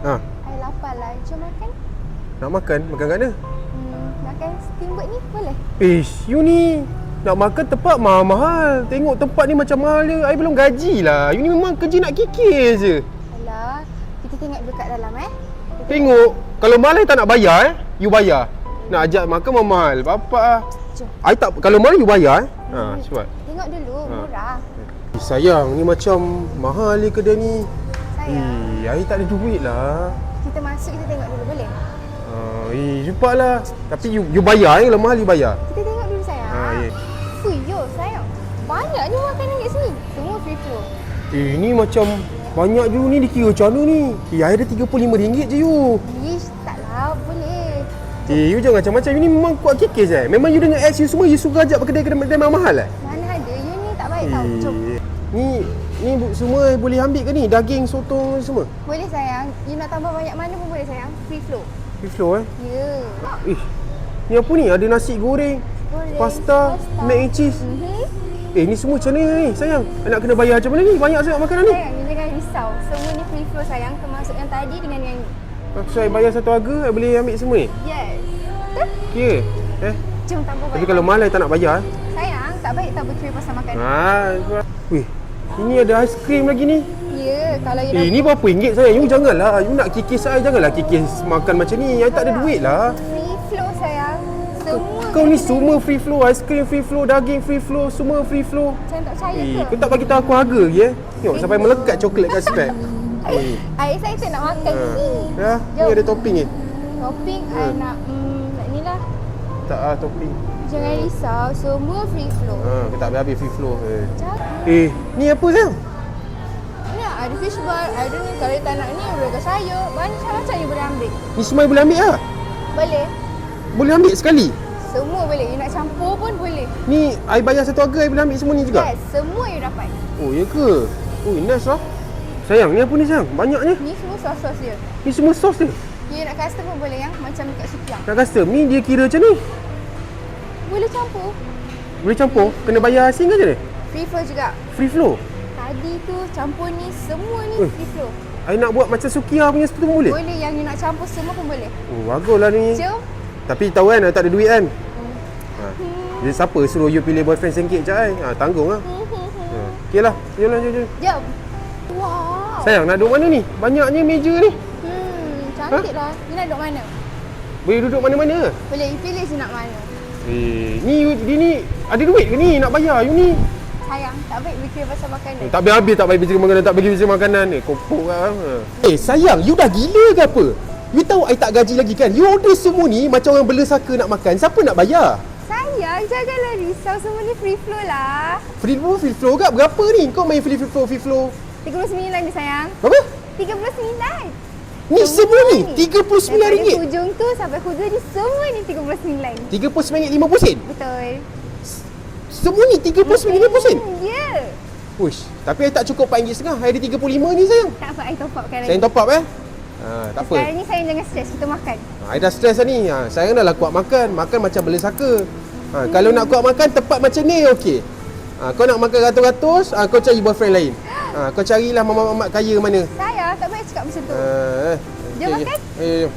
Ha, I lapar lah. Jom makan. nak makan? Makan kat mana? Hmm, makan steamboat ni boleh? Ish, you ni nak makan tempat mahal-mahal. Tengok tempat ni macam mahal je. I belum gaji lah. You ni memang kerja nak kikir je. Alah, kita tengok dulu kat dalam eh. Kita Tengok, kalau mahal I tak nak bayar eh. You bayar. Nak ajak makan mahal. Bapak ah. Jom. I tak kalau mahal you bayar eh. Ha, cepat. Tengok dulu, Ha. murah. Eh, sayang, ni macam mahal ni kedai ni. Sayang, Eh, I tak ada duit lah. kita masuk kita tengok dulu boleh? Ah, eh, cepatlah. Tapi you you bayar eh. Mahal you bayar. Kita tengok dulu sayang. Ha, ya. Fui yo sayang. Banyaknya makanan kat sini. Semua free flow. Eh, ni macam banyak je ni dikira macam mana ni? Eh, I ada RM35 je you. Ish, taklah boleh. Eh, you jangan macam-macam. You ni memang kuat kikis eh. Memang you dengan ex you semua, you suka ajak ke kedai-kedai mahal eh? Mana ada, you ni tak baik tau. Jom. Eh, ni ni bu- semua boleh ambil ke ni? Daging, sotong semua? Boleh sayang. You nak tambah banyak mana pun boleh sayang. Free flow. Free flow eh? Ya. Eh, ni apa ni? Ada nasi goreng, Boleh. pasta, mac and cheese. Mhm. Eh, ni semua macam mana ni? Sayang, nak kena bayar macam mana ni? Banyak sangat makanan ni. Sayang, you jangan risau. Semua ni free flow sayang. Termasuk yang tadi dengan yang ni. So, I bayar satu harga, I boleh ambil semua ni? Yes. Betul? Kira? Eh? Jom tambah Tapi banyak. kalau mahal, I tak nak bayar eh? Sayang, tak baik tak berkira pasal makanan. Ha, weh, ini ada aiskrim lagi ni. Ya, kalau you Eh, ni berapa ringgit sayang? You janganlah. You nak kikis saya, janganlah kikis makan macam ni. I tak ada duit lah. free flow sayang. Semua Kau ni semua free flow, aiskrim free flow, daging free flow, semua free flow. Macam tak percaya Eh, ke? kau tak bagi tahu aku harga lagi eh? Tengok sampai melekat coklat kat spek. Eh, I excited nak makan ha. ni. Ya, ni Jom. ada topping ni. Topping Ha. I nak hmm, nak ni lah. Tak ah topping. Jangan risau, semua free flow. Ha, kita tak habis-habis free flow. Eh. Eh, ni apa sayang? Ni ada fish ball. I don't know kalau tak nak ni boleh ke sayur. Banyak macam you boleh ambil. Ni semua boleh ambil lah. Boleh. Boleh ambil sekali. Semua boleh. You nak campur pun boleh. Ni I bayar satu harga, I boleh ambil semua ni juga. Yes, semua you dapat. Oh, ya ke? Oh, nice lah. Sayang, ni apa ni sayang? Banyaknya. Ni semua sos-sos dia. Ni semua sos dia. You nak custom pun boleh yang macam dekat Sukiang. Nak custom ni dia kira macam ni. Boleh campur. Boleh campur, kena bayar asing ke je ni? Free flow juga. Free flow. Tadi tu campur ni semua ni Eh. free flow. I nak buat macam Sukia punya seperti pun boleh? Boleh yang you nak campur semua pun boleh. Oh, baguslah ni. Jom. Tapi tahu kan, I tak ada duit kan? Ha. Hmm. Jadi siapa suruh you pilih boyfriend sengkit je ai? Ha, tanggung lah. Ha. Okey lah, jom lah, jom, jom. Jom. Wow. Sayang, nak duduk mana ni? Banyaknya meja ni. Hmm, cantik lah. You nak duduk mana? Boleh duduk mana-mana. Boleh, you pilih je nak mana. Eh, ni you, dia ni ada duit ke ni nak bayar you ni? Sayang, tak baik fikir pasal makanan. Tak habis-habis tak bagi bicara makanan, tak bagi bicara makanan ni. Kopok lah. Eh, sayang, you dah gila ke apa? You tahu I tak gaji lagi kan? You order semua ni macam orang bela saka nak makan. Siapa nak bayar? Sayang, janganlah risau. Semua ni free flow lah. Free flow, free flow kat berapa ni? Kau main free flow, free flow. RM39 ni sayang. Berapa? RM39. Ni semua ni Daripada RM39. hujung tu sampai hujung ni semua ni RM39. RM39.50 Betul. Semua ni RM39.50 Hmm, Ya. Yeah. Uish, tapi I tak cukup RM4.5 I ada RM35 ni sayang Tak apa, I top upkan Saya lagi. top up eh ha, Tak apa Sekarang ni sayang jangan stres, kita makan. ha, I dah stress dah ni ha, Sayang dah lah kuat makan Makan macam bela saka ha, Kalau nak kuat makan tempat macam ni okey ha, Kau nak makan ratus-ratus ha, Kau cari boyfriend lain ha, Kau carilah mamak-mamak kaya mana Sayang, baik cakap macam tu. ha, eh. Jom Okey, makan? Eh, jom.